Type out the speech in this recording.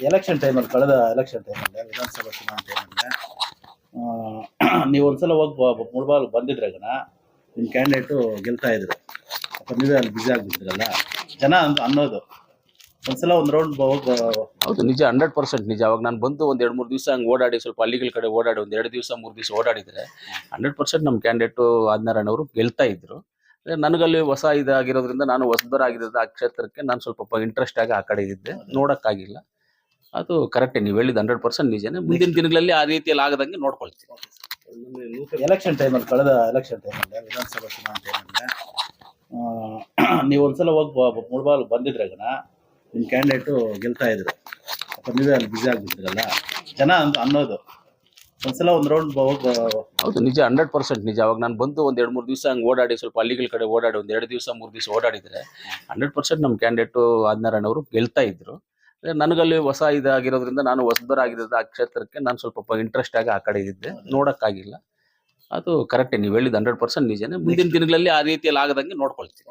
Election ಟೈಮಲ್ಲಿ ಕಳೆದ election ಟೈಮಲ್ಲಿ ವಿಧಾನಸಭಾ ಚುನಾವಣೆ ಟೈಮಲ್ಲಿ ನೀವು ಒಂದ್ಸಲ ಹೋಗಿ ಮುಳ್ಬಾಲ್ ಬಂದಿದ್ರೆ ಗಣ ನಿಮ್ಮ ಕ್ಯಾಂಡಿಡೇಟು ಗೆಲ್ತಾ ಇದ್ರು. ಅಪ್ಪ ನೀವೇ ಅಲ್ಲಿ ಬ್ಯುಸಿ ಆಗಿಬಿಟ್ಟಿದ್ರಲ್ಲ? ಜನ ಅಂತ ಅನ್ನೋದು. ಒಂದ್ಸಲ ಒಂದು ರೌಂಡ್ ಹೋಗಿ ಹೌದು ನಿಜ ಹಂಡ್ರೆಡ್ ಪರ್ಸೆಂಟ್ ನಿಜ. ಅವಾಗ ನಾನು ಬಂದು ಒಂದ್ ಎರಡು ಮೂರು ದಿವಸ ಹಂಗೆ ಓಡಾಡಿ ಸ್ವಲ್ಪ ಹಳ್ಳಿಗಳ ಕಡೆ ಓಡಾಡಿ ಒಂದ್ ಎರಡು ದಿವಸ ಮೂರು ದಿವಸ ಓಡಾಡಿದ್ರೆ ಹಂಡ್ರೆಡ್ ಪರ್ಸೆಂಟ್ ನಮ್ಮ ಕ್ಯಾಂಡಿಡೇಟು ಆದಿನಾರಾಯಣ ಅವರು ಗೆಲ್ತಾ ಇದ್ರು. ನನಗಲ್ಲಿ ಹೊಸ ಇದಾಗಿರೋದ್ರಿಂದ ನಾನು ಹೊಸದರಾಗಿರೋದು ಆ ಕ್ಷೇತ್ರಕ್ಕೆ ನಾನು ಸ್ವಲ್ಪ ಇಂಟ್ರೆಸ್ಟ್ ಆಗಿ ಆ ಕಡೆ ಇದ್ದೆ. ನೋಡೋಕ್ಕಾಗಿಲ್ಲ. ಅದು ಕರೆಕ್ಟ್ ನೀವು ಹೇಳಿದ ಹಂಡ್ರೆಡ್ ಪರ್ಸೆಂಟ್ ನಿಜನೇ. ಮುಂದಿನ ದಿನಗಳಲ್ಲಿ ಆ ರೀತಿಯಲ್ಲಿ ಆಗದಂಗೆ ನೋಡ್ಕೊಳ್ತೀವಿ ಎಲೆಕ್ಷನ್ ಟೈಮಲ್ಲಿ ಕಳೆದ ಎಲೆಕ್ಷನ್ ಟೈಮಲ್ಲಿ ವಿಧಾನಸಭಾ ಚುನಾವಣೆ ಟೈಮಲ್ಲಿ ನೀವು ಒಂದ್ಸಲ ಹೋಗಿ ಮುಳ್ಬಾಲ್ ಬಂದಿದ್ರೆ ಗಣ ನಿಮ್ಮ ಕ್ಯಾಂಡಿಡೇಟು ಗೆಲ್ತಾ ಇದ್ರು. ನೀವೇ ಅಲ್ಲಿ ಬಿಸಿ ಆಗಿಬಿಟ್ಟಿದ್ರಲ್ಲ ಜನ ಅಂತ ಅನ್ನೋದು. ಒಂದ್ಸಲ ಒಂದು ರೌಂಡ್ ಹೌದು ನಿಜ ಹಂಡ್ರೆಡ್ ಪರ್ಸೆಂಟ್ ನಿಜ. ಅವಾಗ ನಾನು ಬಂದು ಒಂದು ಎರಡು ಮೂರು ದಿವಸ ಹಂಗೆ ಓಡಾಡಿ ಸ್ವಲ್ಪ ಹಳ್ಳಿಗಳ ಕಡೆ ಓಡಾಡಿ ಒಂದು ಎರಡು ದಿವಸ ಮೂರು ದಿವಸ ಓಡಾಡಿದ್ರೆ ಹಂಡ್ರೆಡ್ ಪರ್ಸೆಂಟ್ ನಮ್ಮ ಕ್ಯಾಂಡಿಡೇಟು ಆದ್ನಾರಾಯಣ ಅವರು ಗೆಲ್ತಾ ಇದ್ರು. ನನಗಲ್ಲಿ ಹೊಸ ಇದಾಗಿರೋದ್ರಿಂದ ನಾನು ಹೊಸದರಾಗಿರೋದು ಆ ಕ್ಷೇತ್ರಕ್ಕೆ ನಾನು ಸ್ವಲ್ಪ ಇಂಟ್ರೆಸ್ಟ್ ಆಗಿ ಆ ಕಡೆ ಇದ್ದೆ. ನೋಡೋಕ್ಕಾಗಿಲ್ಲ. ಅದು ಕರೆಕ್ಟೇ ನೀವು ಹೇಳಿದ ಹಂಡ್ರೆಡ್ ಪರ್ಸೆಂಟ್ ನಿಜನೇ. ಮುಂದಿನ ದಿನಗಳಲ್ಲಿ ಆ ರೀತಿಯಲ್ಲಿ ಆಗದಂಗೆ ನೋಡ್ಕೊಳ್ತೀವಿ